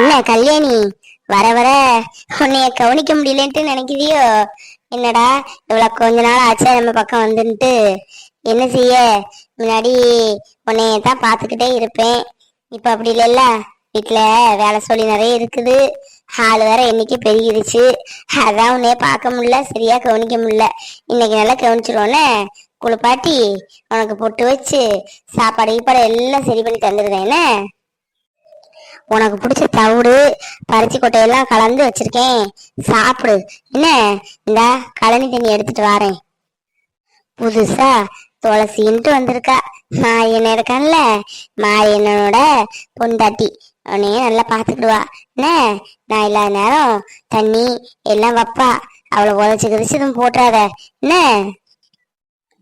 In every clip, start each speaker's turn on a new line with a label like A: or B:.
A: என்ன கல்யாணி. வர வர. உன்னைய கவனிக்க முடியலன்ட்டு நினைக்கிறியோ? என்னடா இவ்வளவு கொஞ்ச நாள் ஆச்சா நம்ம பக்கம் வந்துன்ட்டு. என்ன செய்ய? முன்னாடி உன்னைய தான் பார்த்துக்கிட்டே இருப்பேன். இப்ப அப்படி இல்லைல்ல? வீட்டுல வேலை சொல்லி நிறைய இருக்குது. ஆள் வேற என்னைக்கு பெருகிருச்சு. அதான் உன்னைய பார்க்க முடியல சரியா கவனிக்க முடியல. இன்னைக்கு நல்லா கவனிச்சிருவோன்னே? குளிப்பாட்டி உனக்கு பொட்டு வச்சு சாப்பாடு கீப்பாடு எல்லாம் சரி பண்ணி தந்துருந்தேன் என்ன? உனக்கு பிடிச்ச தவிடு பருத்தி கொட்டையெல்லாம் கலந்து வச்சிருக்கேன். சாப்பிடு. என்ன? இந்த கழனி தண்ணி எடுத்துட்டு வாரேன். புதுசா துளசின்ட்டு வந்திருக்கா. மாயன் இருக்கான்ல. மாயனோட பொண்டாட்டி. உன்னையும் நல்லா பாத்துக்கிடுவா என்ன? நான் இல்லாத நேரம் தண்ணி எல்லாம் வைப்பா. அவளை உதச்சு கிதச்சு எதுவும் போட்டுறாத. என்ன?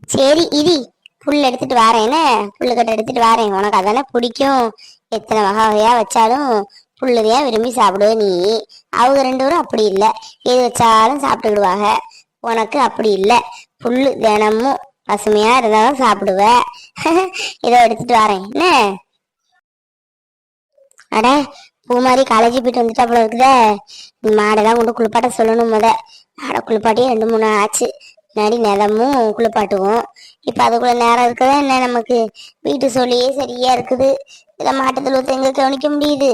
A: சரி இடி புல் எடுத்துட்டு வாரேன். என்ன? புல்லு கட்டை எடுத்துட்டு வாரேன். உனக்கு அதானே பிடிக்கும். எத்தனை வகை வகையா வச்சாலும் புள்ளதையா விரும்பி சாப்பிடுவ நீ. அவங்க ரெண்டு பேரும் அப்படி இல்லை. எது வச்சாலும் சாப்பிட்டுக்கிடுவாங்க. உனக்கு அப்படி இல்லை. புல்லு தினமும் பசுமையா இருந்தாலும் சாப்பிடுவ. இதோ எடுத்துட்டு வரேன். என்ன? அட பூ மாதிரி காலேஜ் போயிட்டு வந்துட்டா போல இருக்குதே. நீ மாடெல்லாம் கொண்டு குளிப்பாட்ட சொல்லணும் முத. மாடை குளிப்பாட்டி ரெண்டு மூணு ஆச்சு. முன்னாடி நிலமும் குளிப்பாட்டுவோம். இப்ப அதுக்குள்ள நேரம் இருக்குதா என்ன நமக்கு? வீட்டு சொல்லியே சரியா இருக்குது. இதை மாட்டத்தில் ஒருத்த எங்க கவனிக்க முடியுது?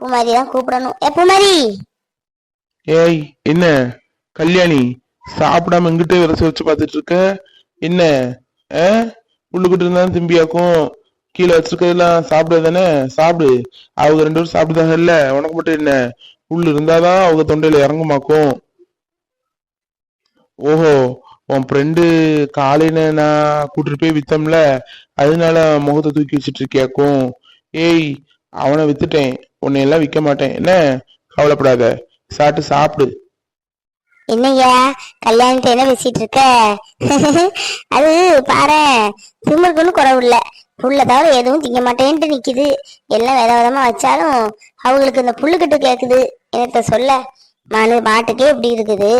A: பூமாரி தான் கூப்பிடணும். ஏ பூமாரி!
B: ஏய் என்ன? கல்யாணி சாப்பிடாம எங்கிட்ட விரச வச்சு பார்த்துட்டு இருக்க? என்ன? ஆ? உள்ளுக்கிட்டு இருந்தா திம்பியாக்கும் கீழே வச்சிருக்கிறதெல்லாம் சாப்பிடுறது தானே சாப்பிடு. அவங்க ரெண்டு பேரும் சாப்பிடுதாங்க இல்ல உனக்கு மட்டும் என்ன? உள்ள இருந்தாதான் அவங்க தொண்டையில இறங்குமாக்கும். ஓஹோ உன் ஃப்ரெண்டு காலையில நான் கூட்டிட்டு போய் வித்தம்ல. அதனால முகத்தை தூக்கி வச்சிட்டு இருக்கியாக்கும். ஏய் அவனை வித்துட்டேன். உன்னை எல்லாம் விற்க மாட்டேன் என்ன? கவலைப்படாத. சாப்பிட்டு சாப்பிடு.
A: என்னய்யா? கல்யாணத்தை என்ன பேசிட்டு இருக்க? அது பாரு. திமிருக்குன்னு குறவு இல்ல புல்ல தவிர எதுவும் திங்க மாட்டேன்ட்டு நிக்குது. எல்லாம் வித விதமா வச்சாலும் அவங்களுக்கு இந்த புல்லுக்கட்டு கேக்குது. என்னத்த சொல்ல? மனு மாட்டுக்கே இப்படி இருக்குது.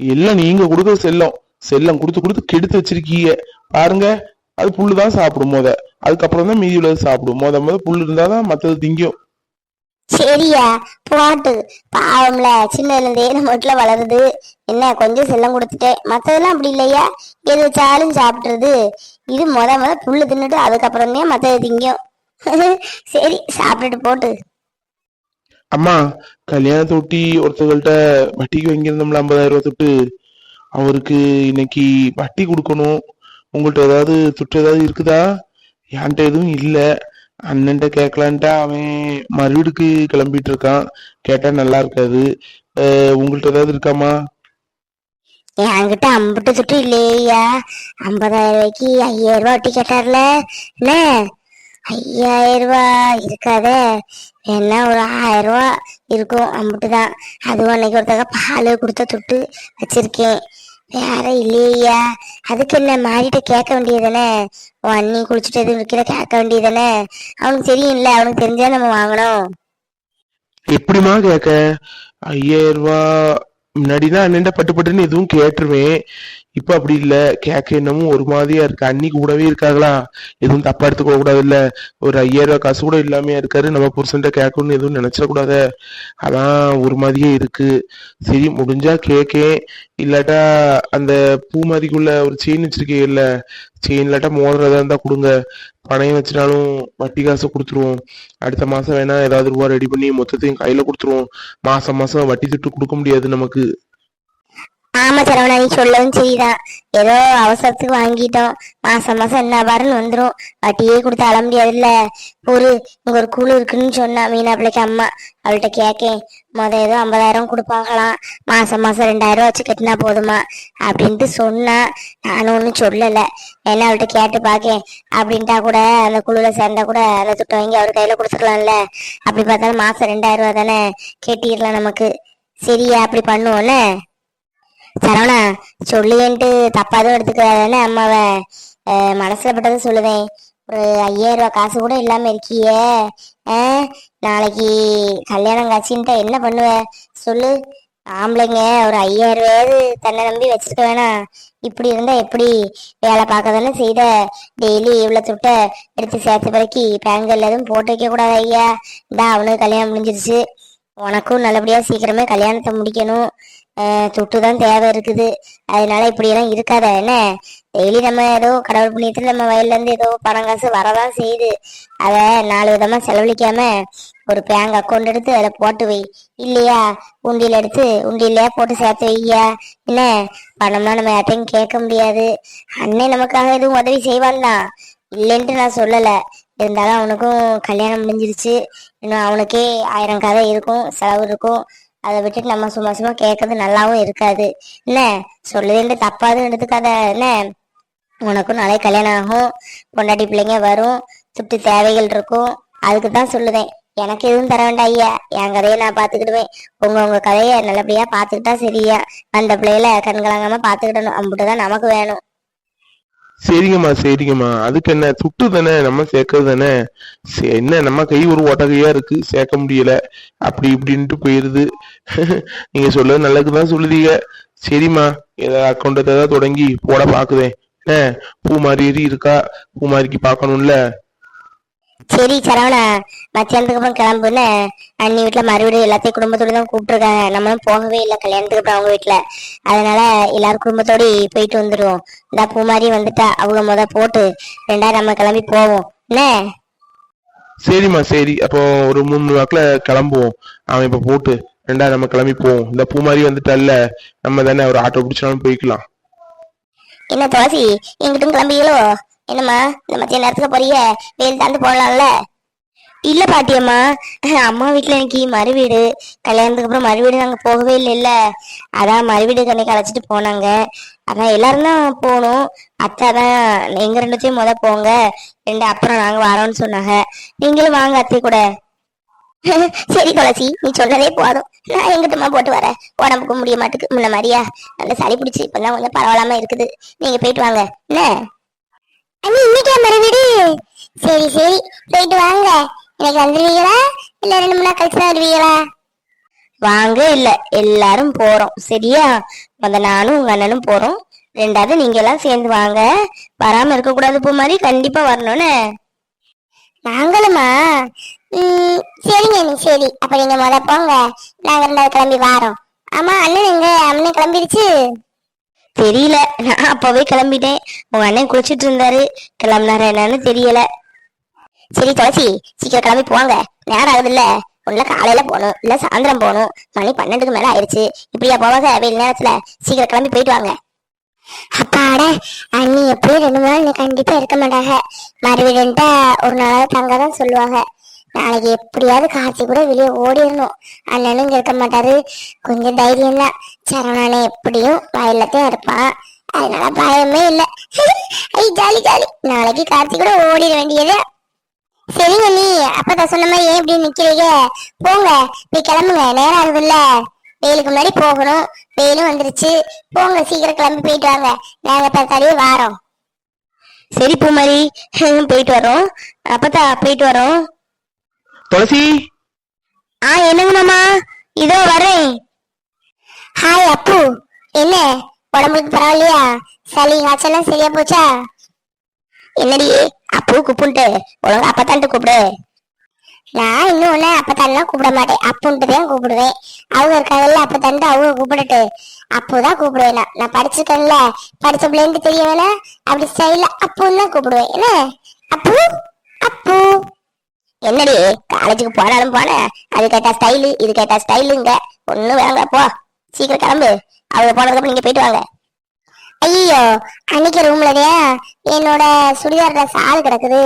B: எல்லாம் நீங்க கொடுக்குற செல்லம். செல்லம் கொடுத்து கொடுத்து கெடுத்து வச்சிருக்கீங்க. பாருங்க அது புல்லு தான் சாப்பிடும் மொத. அதுக்கப்புறம் தான் மீதி உள்ளது சாப்பிடும். மொத மொத புல்லு இருந்தாதான் மத்தது திங்கும்.
A: சரியா? போட்டு. பாவம்ல சின்னதுல இருந்தே நம்ம வீட்டுல வளருது. என்ன கொஞ்சம் செல்லம் கொடுத்துட்டேன். மத்ததெல்லாம் அப்படி இல்லையா? எது வச்சாலும் சாப்பிட்டுறது இது முத முத புல்லு தின்னுட்டு அதுக்கப்புறமே மத்தது திங்கும். சரி சாப்பிட்டுட்டு போட்டு.
B: அம்மா கல்யாணத்தை ஒட்டி ஒருத்தவங்கள்ட்ட வட்டிக்கு வாங்கியிருந்தோம்ல ஐம்பதாயிரம் ரூபாய் தொட்டு. அவருக்கு இன்னைக்கு வட்டி கொடுக்கணும். உங்கள்ட்ட ஏதாவது துட்டு ஏதாவது இருக்குதா? என்கிட்ட எதுவும் இல்லை. அண்ணன்ட்ட கேட்கலான்ட்டு அவன் மறுவீடுக்கு கிளம்பிட்டு இருக்கான் கேட்டா நல்லா இருக்காது. உங்கள்கிட்ட உங்கள்ட்ட ஏதாவது இருக்காமா
A: என்கிட்ட அம்பட்டு சுட்டு இல்லையா? ஐம்பதாயிரம் ரூபாய்க்கு ஐயாயிரம் ரூபாய் வட்டி கேட்டார்ல. என்ன? ஐயாயிரம் ரூபாய் இருக்காதே. என்ன ஒரு ஆயிரம் ரூபாய் இருக்கும். அம்பட்டு தான். அதுவும் அன்னைக்கு ஒருத்தக்க பால் கொடுத்த தொட்டு வச்சிருக்கேன். வேற இல்லையா? அதுக்கு என்ன மாறிட்ட கேட்க வேண்டியதானே உன் அண்ணி குளிச்சுட்டு எதுவும் இருக்கிற கேட்க வேண்டியதானே அவனுக்கு தெரியும்ல அவனுக்கு தெரிஞ்சா நம்ம வாங்கணும்.
B: எப்படிமா கேட்க? ஐயாயிரம் ரூபா. முன்னாடிதான் அண்ணன் பட்டு பட்டுன்னு எதுவும் கேட்டுருவேன். இப்ப அப்படி இல்ல. கேட்க இன்னமும் ஒரு மாதிரியா இருக்கு. அண்ணி கூடவே இருக்காங்களா? எதுவும் தப்பா எடுத்துக்க கூடாது இல்ல ஒரு ஐயாயிரம் ரூபாய் காசு கூட இல்லாம இருக்காரு. நம்ம புருஷன்ட்ட கேட்கணும்னு எதுவும் நினைச்சிடக்கூடாத. அதான் ஒரு மாதிரியே இருக்கு. சரி முடிஞ்சா கேக்கேன் இல்லாட்டா அந்த பூ மாதிரிக்குள்ள ஒரு செயின் வச்சிருக்கீங்கல்ல. செயின் இல்லாட்டா மோதிரதா இருந்தா கொடுங்க. பணையம் வச்சினாலும் வட்டி காசு கொடுத்துருவோம். அடுத்த மாசம் வேணா ஏதாவது ரூபா ரெடி பண்ணி மொத்தத்தையும் கையில கொடுத்துருவோம். மாசம் மாசம் வட்டி திட்டு கொடுக்க முடியாது நமக்கு.
A: ஆமா சரவணா நீ சொல்லவும் சரிதான் ஏதோ அவசரத்துக்கு வாங்கிட்டோம். மாசம் மாசம் என்ன பாருன்னு வந்துரும். வட்டியே கொடுத்து அழ முடியாதுல்ல. ஒரு இங்க ஒரு குழு இருக்குன்னு சொன்னா மீனா பிள்ளைக்கு அம்மா அவள்கிட்ட கேக்கேன். முத ஏதோ ஐம்பதாயிரம் கொடுப்பாங்களாம். மாசம் மாசம் ரெண்டாயிரம் வச்சு கட்டினா போதுமா? அப்படின்ட்டு சொன்னா நானும் ஒன்றும் சொல்லல. ஏன்னா அவள்கிட்ட கேட்டு பாக்கேன். அப்படின்ட்டா கூட அந்த குழுல சேர்ந்தா கூட அந்த துட்டை வாங்கி அவர் கையில கொடுத்துக்கலாம்ல அப்படி பார்த்தாலும் மாசம் ரெண்டாயிரம் ரூபா தானே கேட்டிடலாம் நமக்கு. சரியா அப்படி பண்ணுவோம்ல? சரவணா சொல்லியன்ட்டு தப்பா எதுவும் எடுத்துக்கிறாதானே அம்மாவை அஹ் மனசுல பட்டதை சொல்லுவேன். ஒரு ஐயாயிரம் ரூபாய் காசு கூட இல்லாம இருக்கியே. நாளைக்கு கல்யாணம் காட்சின்ட்டு என்ன பண்ணுவ? சொல்லு. ஆம்பளைங்க ஒரு ஐயாயிரம் ரூபாயாவது தன்னை நம்பி வச்சிருக்க வேணாம். இப்படி இருந்தா எப்படி? வேலை பார்க்க தானே செய்த. டெய்லி இவ்வளவு துட்டை எடுத்து சேர்த்து பிறக்கி பேங்கல்ல எதுவும் போட்டு வைக்க கூடாது ஐயா. இந்தா அவனுக்கு கல்யாணம் முடிஞ்சிருச்சு. உனக்கும் நல்லபடியா சீக்கிரமே கல்யாணத்தை முடிக்கணும். துட்டு தான் தேவை இருக்குது. அதனால இப்படியெல்லாம் இருக்காத என்ன? டெய்லி நம்ம ஏதோ கடவுள் புண்ணியத்தில் நம்ம வயல்ல இருந்து ஏதோ பணம் காசு வரதான் செய்யுது. அதை நாலு விதமா செலவழிக்காம ஒரு பேங்க் அக்கௌண்ட் எடுத்து அதில் போட்டு வை. இல்லையா? உண்டியில் எடுத்து உண்டியிலேயே போட்டு சேர்த்து வையா என்ன? பணம்னா நம்ம யார்ட்டையும் கேட்க முடியாது. அண்ணன் நமக்காக எதுவும் உதவி செய்வான் தான் இல்லைன்ட்டு நான் சொல்லலை. இருந்தாலும் அவனுக்கும் கல்யாணம் முடிஞ்சிருச்சு. இன்னும் அவனுக்கே ஆயிரம் கதை இருக்கும் செலவு இருக்கும். அதை விட்டுட்டு நம்ம சும்மா சும்மா கேட்கறது நல்லாவும் இருக்காது. என்ன? சொல்லுதுன்ட்டு தப்பாதும் எடுத்துக்காத. என்ன? உனக்கும் நாளை கல்யாணம் ஆகும். பொண்டாட்டி பிள்ளைங்க வரும். துட்டு தேவைகள் இருக்கும். அதுக்கு தான் சொல்லுதேன். எனக்கு எதுவும் தர வேண்டாம் ஐயா. என் கதையை நான் பாத்துக்கிடுவேன் உங்க உங்க கதையை நல்லபடியா பாத்துக்கிட்டா சரியா. அந்த பிள்ளைகளை கண்கலங்காம பாத்துக்கிடணும் அம்புட்டுதான் நமக்கு வேணும்.
B: சரிங்கம்மா சரிங்கம்மா. அதுக்கு என்ன துட்டு தானே நம்ம சேர்க்கறது தானே? சே- என்ன நம்ம கை ஒரு ஒட்டகையா இருக்கு சேர்க்க முடியல. அப்படி இப்படின்ட்டு போயிருது. நீங்க சொல்றது நல்லதுக்கு தான் சொல்லுதீங்க. சரிம்மா ஏதாவது அக்கௌண்ட் ஏதாவது தொடங்கி போட பாக்குதேன். ஏ பூ மாதிரி இருக்கா? பூமாரிக்கு பார்க்கணும்ல?
A: சரி சரவணா மத்தியானத்துக்கு அப்புறம் கிளம்புன்னு அண்ணி வீட்டுல மறுபடியும் எல்லாத்தையும் குடும்பத்தோட தான் கூப்பிட்டுருக்காங்க. நம்மளும் போகவே இல்லை. கல்யாணத்துக்கு அப்புறம் அவங்க வீட்டுல அதனால எல்லாரும் குடும்பத்தோட போயிட்டு வந்துருவோம். இந்த பூ மாதிரி வந்துட்டா. அவங்க முத போட்டு ரெண்டாயிரம் நம்ம கிளம்பி போவோம். என்ன?
B: சரிம்மா சரி. அப்போ ஒரு மூணு வாக்குல கிளம்புவோம். அவன் இப்ப போட்டு ரெண்டாயிரம் நம்ம கிளம்பி போவோம். இந்த பூ மாதிரி வந்துட்டால நம்ம தானே ஒரு ஆட்டோ பிடிச்சாலும் போய்க்கலாம்.
A: என்ன துளசி எங்கிட்டும் கிளம்பிகளோ என்னம்மா இந்த மத்திய நேரத்துக்கு போறிய வெயில் தாண்டு போடலாம்ல இல்ல பாட்டியம்மா. அம்மா வீட்டுல இன்னைக்கு மறு வீடு கல்யாணத்துக்கு அப்புறம் மறு வீடு நாங்க போகவே இல்லைல்ல. அதான் மறு வீடு கண்ணைக்கு அழைச்சிட்டு போனாங்க. அதான் எல்லாரும் தான் போகணும். அத்தை தான் எங்க ரெண்டுத்தையும் முத போங்க. ரெண்டு அப்புறம் நாங்க வரோம்னு சொன்னாங்க. நீங்களும் வாங்க அத்தை கூட. சரி துளசி நீ சொன்னதே போதும். நான் எங்கிட்டமா போட்டு வரேன். உடம்புக்கு முடிய மாட்டுக்கு. முன்ன மாதிரியா. நல்ல சளி பிடிச்சி இப்பெல்லாம் கொஞ்சம் பரவாயில்லாம இருக்குது. நீங்க போயிட்டு வாங்க. என்ன? அண்ணி இன்னைக்கே மறுவீடு சரி சரி. போயிட்டு வாங்க. இன்னைக்கு வந்துருவீங்களா இல்ல ரெண்டு மூணு நாள் கழிச்சு வருவீங்களா? வாங்க இல்ல. எல்லாரும் போறோம். சரியா? முத நானும் உங்க அண்ணனும் போறோம். ரெண்டாவது நீங்க எல்லாம் சேர்ந்து வாங்க. வராம இருக்க கூடாது போ மாதிரி. கண்டிப்பா வரணும்னு. நாங்களுமா? ம், சரிங்க நீ சரி. அப்ப நீங்க முத போங்க. நாங்க ரெண்டாவது கிளம்பி வாரோம். ஆமா அண்ணன் எங்க? அண்ணன் கிளம்பிடுச்சு. தெரியல. நான் அப்பவே கிளம்பிட்டேன். உங்க அண்ணன் குளிச்சிட்டு இருந்தாரு. கிளம்புனாரு என்னன்னு தெரியல. சரி துளசி சீக்கிரம் கிளம்பி போவாங்க நேரம் ஆகுது இல்ல உள்ள காலையில போகணும். இல்ல சாயந்தரம் போகணும். மணி பன்னெண்டுக்கு மேல ஆயிடுச்சு. இப்படியா போவாங்க வெயில் நேரத்துல சீக்கிரம் கிளம்பி போயிட்டு வாங்க. அப்பாட அண்ணி எப்படியும் ரெண்டு நாள் கண்டிப்பா இருக்க மாட்டாங்க. மறுபடியும் ஒரு நாள் தங்க தான் சொல்லுவாங்க. நாளைக்கு எப்படியாவது காய்ச்சி கூட வெளியே ஓடிடணும் அண்ணனும் இருக்க மாட்டாரு. கொஞ்சம் தைரியம் தான். சரவணானே எப்படியும் வயல்லத்தையும் இருப்பான் அதனால பயமே இல்லை. ஐ ஜாலி ஜாலி. நாளைக்கு கார்த்தி கூட ஓடிட வேண்டியது. சரிங்க நீ அப்பதான் சொன்ன மாதிரி ஏன் இப்படி நிக்கிறீங்க? போங்க. நீ கிளம்புங்க. நேரம் ஆகுதுல்ல வெயிலுக்கு முன்னாடி போகணும். வெயிலும் வந்துருச்சு. போங்க. சீக்கிரம் கிளம்பி போயிட்டு வாங்க. நாங்க பார்த்தாலே வாரோம். சரி பூமாரி. போயிட்டு வரோம். அப்பதான் போயிட்டு வரோம்.
B: துளசி?
A: ஆ என்னங்க மாமா? இதோ வரேன் ஹாய் அப்பு. என்ன? உடம்புக்கு பரவாயில்லையா? சளி காய்ச்சலாம் சரியா போச்சா? என்னடி அப்பு கூப்பிட்டு. ஒழுங்கா அப்பத்தான்ட்டு கூப்பிடு. நான் இன்னும் ஒண்ணு அப்பத்தான்லாம் கூப்பிட மாட்டேன். அப்புன்ட்டு தான் கூப்பிடுவேன். அவங்க இருக்காங்கல்ல அப்பத்தான்ட்டு அவங்க கூப்பிடட்டு. அப்போதான் கூப்பிடுவேன் நான். நான் படிச்சிருக்கேன்ல படிச்ச பிள்ளைன்ட்டு தெரிய வேணா அப்படி ஸ்டைல அப்புன்னு தான் கூப்பிடுவேன். என்ன? அப்பு? அப்பு? என்னடி காலேஜுக்கு போனாலும் போன அது கேட்டா ஸ்டைலு இது கேட்டா ஸ்டைலுங்க ஒண்ணும் வேணாங்க போ. சீக்கிரம் கிளம்பு. அவங்க போனதுக்கு நீங்க போயிட்டு வாங்க. ஐயோ அன்னைக்கு ரூம்லதே என்னோட சுடிதார் ட்ரெஸ் ஆள் கிடக்குது.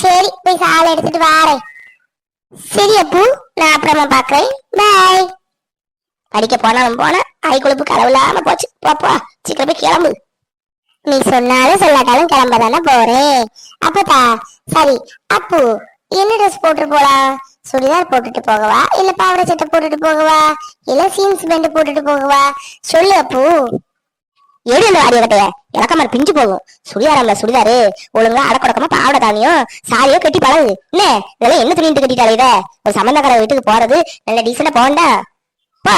A: சரி போய் சாலை எடுத்துட்டு வாரேன். சரி அப்பு நான் அப்புறமா பாக்குறேன். பாய் படிக்க போனாலும் போன ஐ கொழுப்பு கடவுளாம போச்சு. போ சீக்கிரம் போய் கிளம்பு. நீ சொன்னாலும் சொல்லாட்டாலும் கிளம்ப தானே போறேன். அப்பதா சரி அப்பு. என்ன ட்ரெஸ் போட்டு போலாம் சுடிதார் போட்டுட்டு போகவா? இல்ல பாவாடை சட்டை போட்டுட்டு போகவா? இல்ல சீன்ஸ் பேண்ட் போட்டுட்டு போகவா? சொல்லு அப்பு. எடு அந்த வாரிய கட்டைய. இலக்கமா பிஞ்சு போகும். சுடிதாரம்ல சுடிதாரு. ஒழுங்கா அடக்கொடக்கமா பாவாடை தானியம் சாரியோ கட்டி பழகு. என்ன? இதெல்லாம் என்ன துணிட்டு கட்டிட்டாலே இத? ஒரு சம்பந்தக்கார வீட்டுக்கு போறது நல்ல டீசெண்டா போண்டா? பா.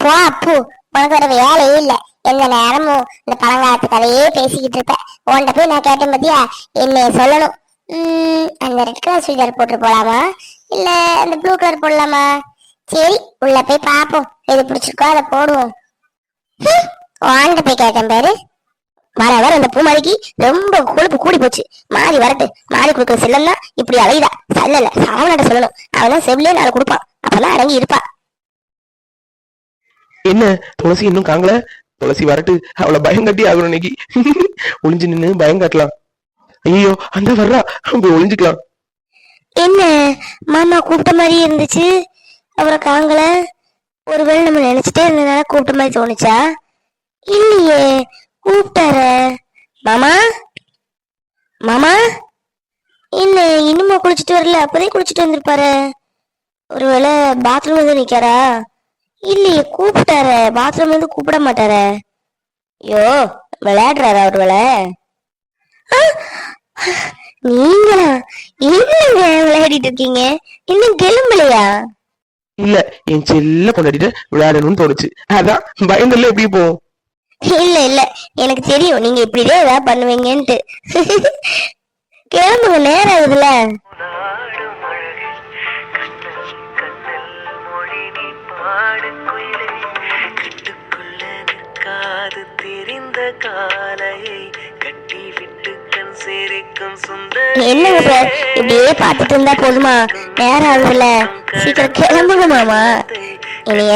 A: போ அப்பு. உனக்கு வேற வேலையே இல்ல. எந்த நேரமும் இந்த பழங்காலத்து கதையே பேசிக்கிட்டு இருப்பேன் உன்கிட்ட போய் நான் கேட்டேன் பத்தியா? என்னை சொல்லணும். அந்த ரெட் கலர் சுடிதார் போட்டு போலாமா? இல்ல அந்த ப்ளூ கலர் போடலாமா? சரி உள்ள போய் பாப்போம். எது பிடிச்சிருக்கோ அதை போடுவோம். ஹம், போய் கேட்டேன் பாரு. வர வர அந்த பூமாரிக்கு ரொம்ப கொழுப்பு கூடி போச்சு. மாறி வரட்டு மாறி கொடுக்குற செல்லம் தான் இப்படி அலையுதா? சல்லல சாவனட்ட சொல்லணும். அவன் செவ்லே நாளை கொடுப்பான். அப்பதான் அடங்கி இருப்பா.
B: என்ன துளசி இன்னும் காங்கல? துளசி வரட்டு அவளை பயம் கட்டி ஆகணும் இன்னைக்கு. ஒளிஞ்சு நின்னு பயம் காட்டலாம். ஐயோ அந்த வர்றா. அப்படி ஒளிஞ்சுக்கலாம்.
A: என்ன? மாமா கூப்பிட்ட மாதிரி இருந்துச்சு. அப்புறம் காங்கல ஒருவேளை நம்ம நினைச்சிட்டே இருந்ததுனால கூப்பிட்ட மாதிரி தோணுச்சா? இல்லையே கூப்பிட்டார. மாமா? மாமா? என்ன இன்னுமா குளிச்சுட்டு வரல? அப்பதே குளிச்சுட்டு வந்திருப்பாரு. ஒருவேளை பாத்ரூம் வந்து நிக்காரா? இல்லையே கூப்பிட்டாரு. பாத்ரூம் வந்து கூப்பிட மாட்டாரே. ஐயோ விளையாடுறாரா அவர் ஆ, நீங்களா? என்னங்க விளையாடிட்டு இருக்கீங்க? இன்னும் கிளம்பலையா?
B: இல்ல என் செல்ல கொண்டாடிட்டு விளையாடணும்னு தோணுச்சு. அதான் பயந்தல்ல எப்படி போவோம்
A: இல்ல இல்ல. எனக்கு தெரியும். நீங்க இப்படிதான் ஏதாவது பண்ணுவீங்கன்ட்டு. கிளம்புங்க நேரம் ஆகுதுல
C: அழகில்
A: என்னங்க சார் இப்படியே பார்த்துட்டு இருந்தா போதுமா? நேரம் ஆகுதுல சீக்கிரம் கிளம்புங்க மாமா. இனிய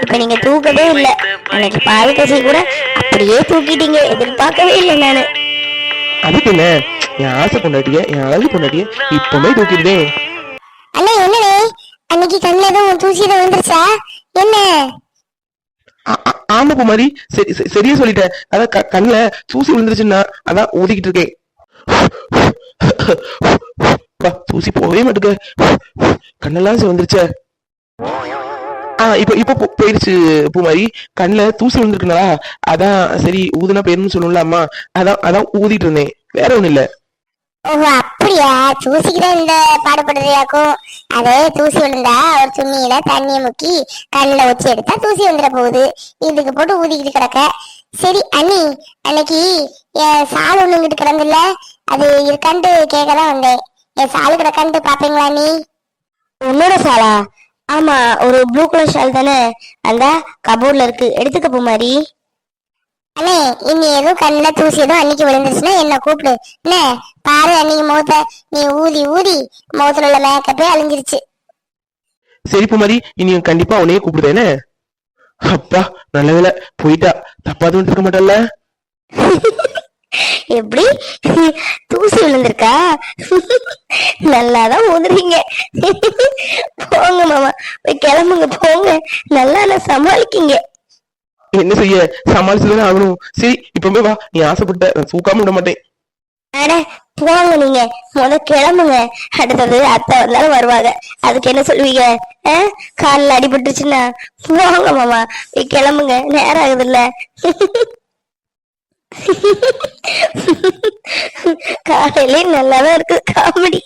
A: இப்ப நீங்க தூக்கவே இல்ல. அன்னைக்கு பால் கசி கூட அப்படியே தூக்கிட்டீங்க. எதிர்பார்க்கவே இல்லை நானு.
B: அதுக்கு என்ன? என் ஆசை கொண்டாட்டிய என் அழகு கொண்டாட்டிய இப்பவுமே தூக்கிடுதே.
A: அண்ணா என்னனே அன்னைக்கு கண்ணில் எதுவும் தூசி எதுவும் வந்துருச்சா என்ன?
B: ஆமா குமாரி. சரி சரி- சரியா சொல்லிட்டேன் அதான் க- கண்ணுல தூசி விழுந்துருச்சுன்னா அதான் ஊதிக்கிட்டு இருக்கேன். தூசி போகவே மாட்டுக்க கண்ணெல்லாம் வந்துருச்சே. ஆ இப்போ இப்போ போ- போயிருச்சு பூமாரி. கண்ணுல தூசி விழுந்திருக்குனாலா அதான் சரி ஊதுனா போயிருன்னு சொல்லணும்ல அம்மா அதான் அதான் ஊதிட்டு இருந்தேன் வேற ஒண்ணும் இல்ல.
A: ஓ அப்படியா? தூசிக்கு தான் இந்த பாடுபடுறியாக்கும் அதே தூசி விழுந்தா ஒரு துணியில தண்ணிய முக்கி கண்ணில் வச்சு எடுத்தா தூசி வந்துட போகுது. இதுக்கு போட்டு ஊதிக்கிட்டு கிடக்க. சரி அண்ணி அன்னைக்கு என் சால் ஒண்ணு இங்கிட்டு கிடந்துல்ல? அது இருக்கான்ட்டு கேட்க தான் வந்தேன். என் சாலு கிடக்கான்ட்டு பாப்பீங்களா நீ? உன்னோட சாலா? ஆமா ஒரு ப்ளூ கலர் ஷால் தானே. அந்த கபோர்ட்ல இருக்கு. எடுத்துக்க போ மாதிரி அண்ணே இனி எதுவும் கண்ணுல தூசி எதுவும் அன்னைக்கு விழுந்துச்சுன்னா என்ன கூப்பிடு. என்ன பாரு அன்னைக்கு முகத்த. நீ ஊதி ஊதி. முகத்துல உள்ள மேக்கப்பே அழிஞ்சிருச்சு.
B: சரி பூமாரி இனி கண்டிப்பா உன்னையே கூப்பிடுதேனே அப்பா நல்ல வேலை போயிட்டா. தப்பா எதுவும் இருக்க மாட்டல்ல
A: எப்படி? தூசி விழுந்திருக்கா? நல்லாதான் ஊதுறீங்க போங்க மாமா போய் கிளம்புங்க போங்க. நல்லா நான் சமாளிக்கீங்க.
B: என்ன செய்ய? சமாளிச்சுதானே ஆகணும். சரி இப்பவே வா. நீ ஆசைப்பட்ட நான் தூக்காம விட மாட்டேன்.
A: அட போங்க நீங்க. முத கிளம்புங்க. அடுத்தது அத்தை வந்தாலும் வருவாங்க. அதுக்கு என்ன சொல்லுவீங்க? ஆ? கால்ல அடிபட்டுச்சுன்னா போங்க மாமா போய் கிளம்புங்க. நேரம் ஆகுதுல்ல. காலையிலே நல்லாதான் இருக்கு. காமெடி.